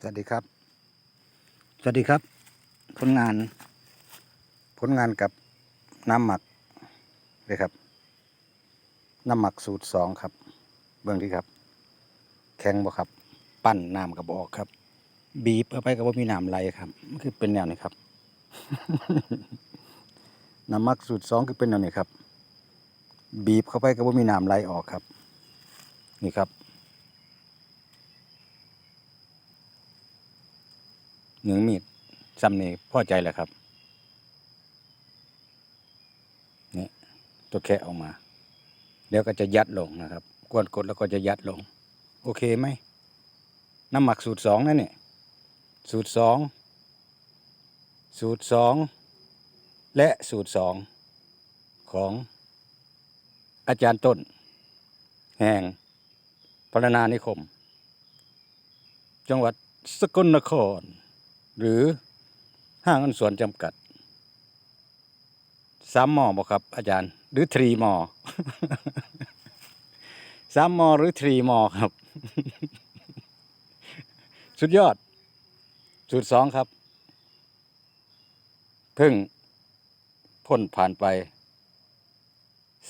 สวัสดีครับ สวัสดีครับ ผลงาน ผลงานกับน้ำหมักเลยครับ น้ำหมักสูตรสองครับ เบื้องที่ครับ แข็งบ่ครับ ปั้นน้ำกระบอกครับ บีบเข้าไปก็บ่มีน้ำไหลครับมันคือเป็นแนวนี้ครับ น้ำหมักสูตรสองคือเป็นแนวนี้ครับ บีบเข้าไปก็บ่มีน้ำไหลออกครับ นี่ครับ หนึ่งมีดซ้ำนี่พอใจแหละครับนี่ตัวแคะออกมาเดี๋ยวก็จะยัดลงนะครับกวนกดแล้วก็จะยัดลง โอเคไหมน้ำหมักสูตรสองนั่นเนี่ยสูตรสองสูตรสองและสูตรสองของอาจารย์ต้น แห่งพรณานิคม จังหวัดสกลนคร หรือห้างอันสวนจำกัดสามมอบอครับ อาจารย์ หรือทรีมอสามมอหรือทรีมอครับ สุดยอด สุดสองครับเพิ่งพ่นผ่านไป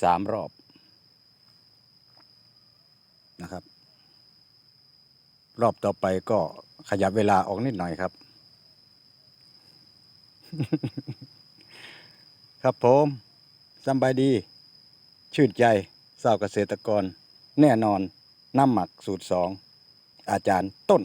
สามรอบนะครับ รอบต่อไปก็ขยับเวลาออกนิดหน่อยครับ ครับผมสบายดี ชื่นใจสาวเกษตรกร แน่นอนน้ำหมักสูตรสอง อาจารย์ต้น